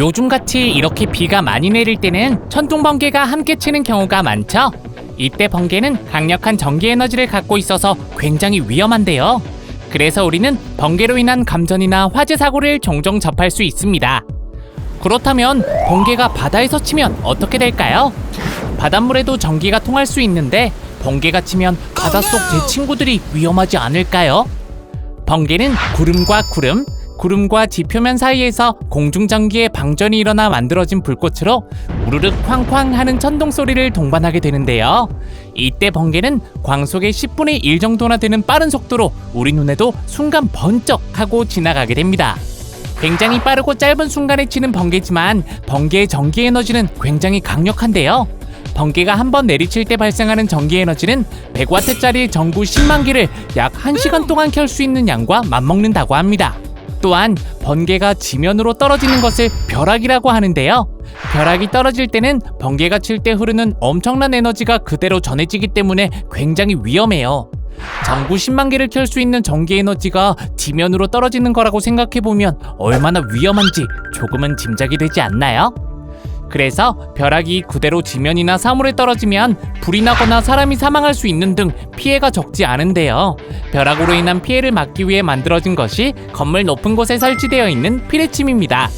요즘같이 이렇게 비가 많이 내릴 때는 천둥 번개가 함께 치는 경우가 많죠. 이때 번개는 강력한 전기 에너지를 갖고 있어서 굉장히 위험한데요. 그래서 우리는 번개로 인한 감전이나 화재 사고를 종종 접할 수 있습니다. 그렇다면 번개가 바다에서 치면 어떻게 될까요? 바닷물에도 전기가 통할 수 있는데 번개가 치면 바닷속 제 친구들이 위험하지 않을까요? 번개는 구름과 구름, 구름과 지표면 사이에서 공중전기의 방전이 일어나 만들어진 불꽃으로 우르륵 쾅쾅 하는 천둥 소리를 동반하게 되는데요. 이때 번개는 광속의 10분의 1 정도나 되는 빠른 속도로 우리 눈에도 순간 번쩍 하고 지나가게 됩니다. 굉장히 빠르고 짧은 순간에 치는 번개지만 번개의 전기 에너지는 굉장히 강력한데요. 번개가 한 번 내리칠 때 발생하는 전기 에너지는 100와트짜리 전구 10만 개를 약 1시간 동안 켤 수 있는 양과 맞먹는다고 합니다. 또한 번개가 지면으로 떨어지는 것을 벼락이라고 하는데요. 벼락이 떨어질 때는 번개가 칠 때 흐르는 엄청난 에너지가 그대로 전해지기 때문에 굉장히 위험해요. 전구 10만 개를 켤 수 있는 전기 에너지가 지면으로 떨어지는 거라고 생각해 보면 얼마나 위험한지 조금은 짐작이 되지 않나요? 그래서 벼락이 그대로 지면이나 사물에 떨어지면 불이 나거나 사람이 사망할 수 있는 등 피해가 적지 않은데요. 벼락으로 인한 피해를 막기 위해 만들어진 것이 건물 높은 곳에 설치되어 있는 피레침입니다.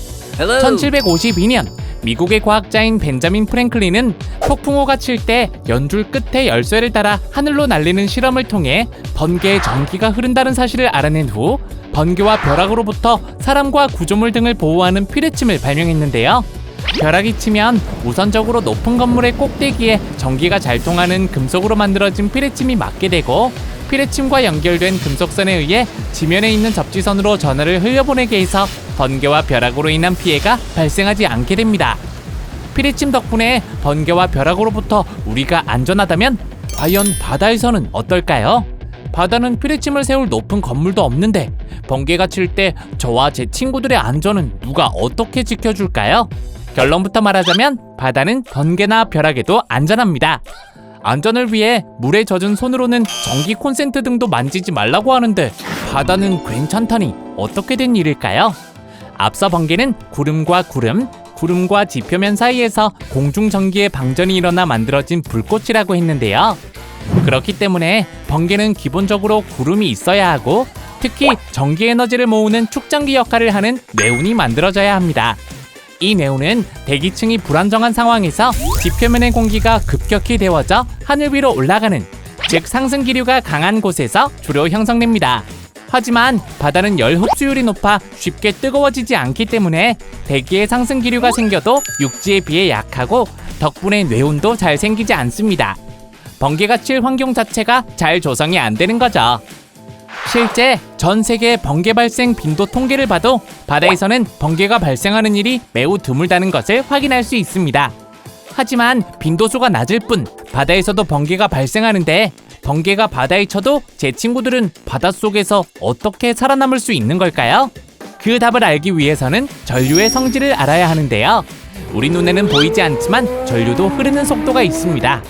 1752년 미국의 과학자인 벤자민 프랭클린은 폭풍우가 칠 때 연줄 끝에 열쇠를 따라 하늘로 날리는 실험을 통해 번개의 전기가 흐른다는 사실을 알아낸 후 번개와 벼락으로부터 사람과 구조물 등을 보호하는 피레침을 발명했는데요. 벼락이 치면 우선적으로 높은 건물의 꼭대기에 전기가 잘 통하는 금속으로 만들어진 피레침이 맞게 되고 피레침과 연결된 금속선에 의해 지면에 있는 접지선으로 전하를 흘려보내게 해서 번개와 벼락으로 인한 피해가 발생하지 않게 됩니다. 피레침 덕분에 번개와 벼락으로부터 우리가 안전하다면 과연 바다에서는 어떨까요? 바다는 피레침을 세울 높은 건물도 없는데 번개가 칠 때 저와 제 친구들의 안전은 누가 어떻게 지켜줄까요? 결론부터 말하자면 바다는 번개나 벼락에도 안전합니다. 안전을 위해 물에 젖은 손으로는 전기 콘센트 등도 만지지 말라고 하는데 바다는 괜찮다니 어떻게 된 일일까요? 앞서 번개는 구름과 구름, 구름과 지표면 사이에서 공중 전기의 방전이 일어나 만들어진 불꽃이라고 했는데요. 그렇기 때문에 번개는 기본적으로 구름이 있어야 하고 특히 전기 에너지를 모으는 축전기 역할을 하는 네운이 만들어져야 합니다. 이 네온은 대기층이 불안정한 상황에서 지표면의 공기가 급격히 데워져 하늘 위로 올라가는 즉 상승 기류가 강한 곳에서 주로 형성됩니다. 하지만 바다는 열 흡수율이 높아 쉽게 뜨거워지지 않기 때문에 대기에 상승 기류가 생겨도 육지에 비해 약하고 덕분에 뇌온도 잘 생기지 않습니다. 번개가 칠 환경 자체가 잘 조성이 안 되는 거죠. 실제 전 세계 번개 발생 빈도 통계를 봐도 바다에서는 번개가 발생하는 일이 매우 드물다는 것을 확인할 수 있습니다. 하지만 빈도수가 낮을 뿐 바다에서도 번개가 발생하는데 번개가 바다에 쳐도 제 친구들은 바닷속에서 어떻게 살아남을 수 있는 걸까요? 그 답을 알기 위해서는 전류의 성질을 알아야 하는데요. 우리 눈에는 보이지 않지만 전류도 흐르는 속도가 있습니다.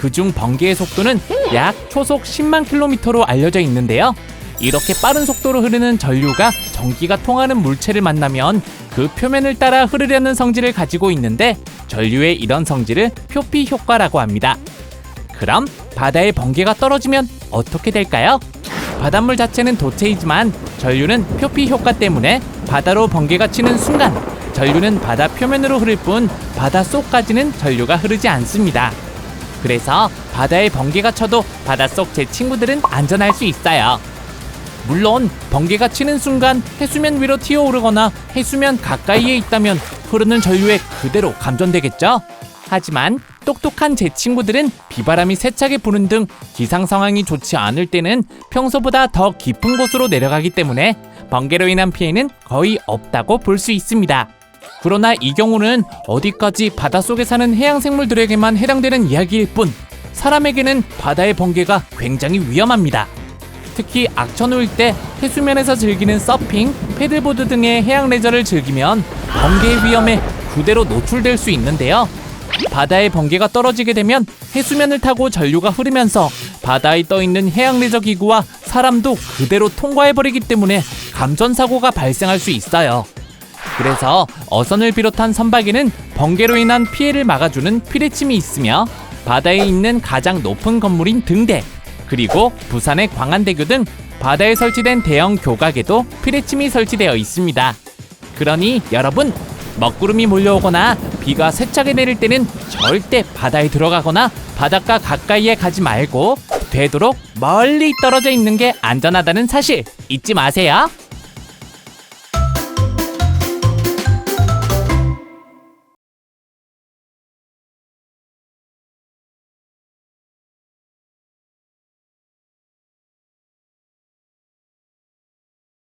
그중 번개의 속도는 약 초속 10만 킬로미터로 알려져 있는데요. 이렇게 빠른 속도로 흐르는 전류가 전기가 통하는 물체를 만나면 그 표면을 따라 흐르려는 성질을 가지고 있는데 전류의 이런 성질을 표피 효과라고 합니다. 그럼 바다에 번개가 떨어지면 어떻게 될까요? 바닷물 자체는 도체이지만 전류는 표피 효과 때문에 바다로 번개가 치는 순간 전류는 바다 표면으로 흐를 뿐 바다 속까지는 전류가 흐르지 않습니다. 그래서 바다에 번개가 쳐도 바닷속 제 친구들은 안전할 수 있어요. 물론 번개가 치는 순간 해수면 위로 튀어오르거나 해수면 가까이에 있다면 흐르는 전류에 그대로 감전되겠죠. 하지만 똑똑한 제 친구들은 비바람이 세차게 부는 등 기상 상황이 좋지 않을 때는 평소보다 더 깊은 곳으로 내려가기 때문에 번개로 인한 피해는 거의 없다고 볼 수 있습니다. 그러나 이 경우는 어디까지 바닷속에 사는 해양 생물들에게만 해당되는 이야기일 뿐 사람에게는 바다의 번개가 굉장히 위험합니다. 특히 악천후일 때 해수면에서 즐기는 서핑, 패들보드 등의 해양 레저를 즐기면 번개의 위험에 그대로 노출될 수 있는데요. 바다에 번개가 떨어지게 되면 해수면을 타고 전류가 흐르면서 바다에 떠 있는 해양 레저 기구와 사람도 그대로 통과해 버리기 때문에 감전 사고가 발생할 수 있어요. 그래서 어선을 비롯한 선박에는 번개로 인한 피해를 막아주는 피뢰침이 있으며 바다에 있는 가장 높은 건물인 등대 그리고 부산의 광안대교 등 바다에 설치된 대형 교각에도 피뢰침이 설치되어 있습니다. 그러니 여러분 먹구름이 몰려오거나 비가 세차게 내릴 때는 절대 바다에 들어가거나 바닷가 가까이에 가지 말고 되도록 멀리 떨어져 있는 게 안전하다는 사실 잊지 마세요.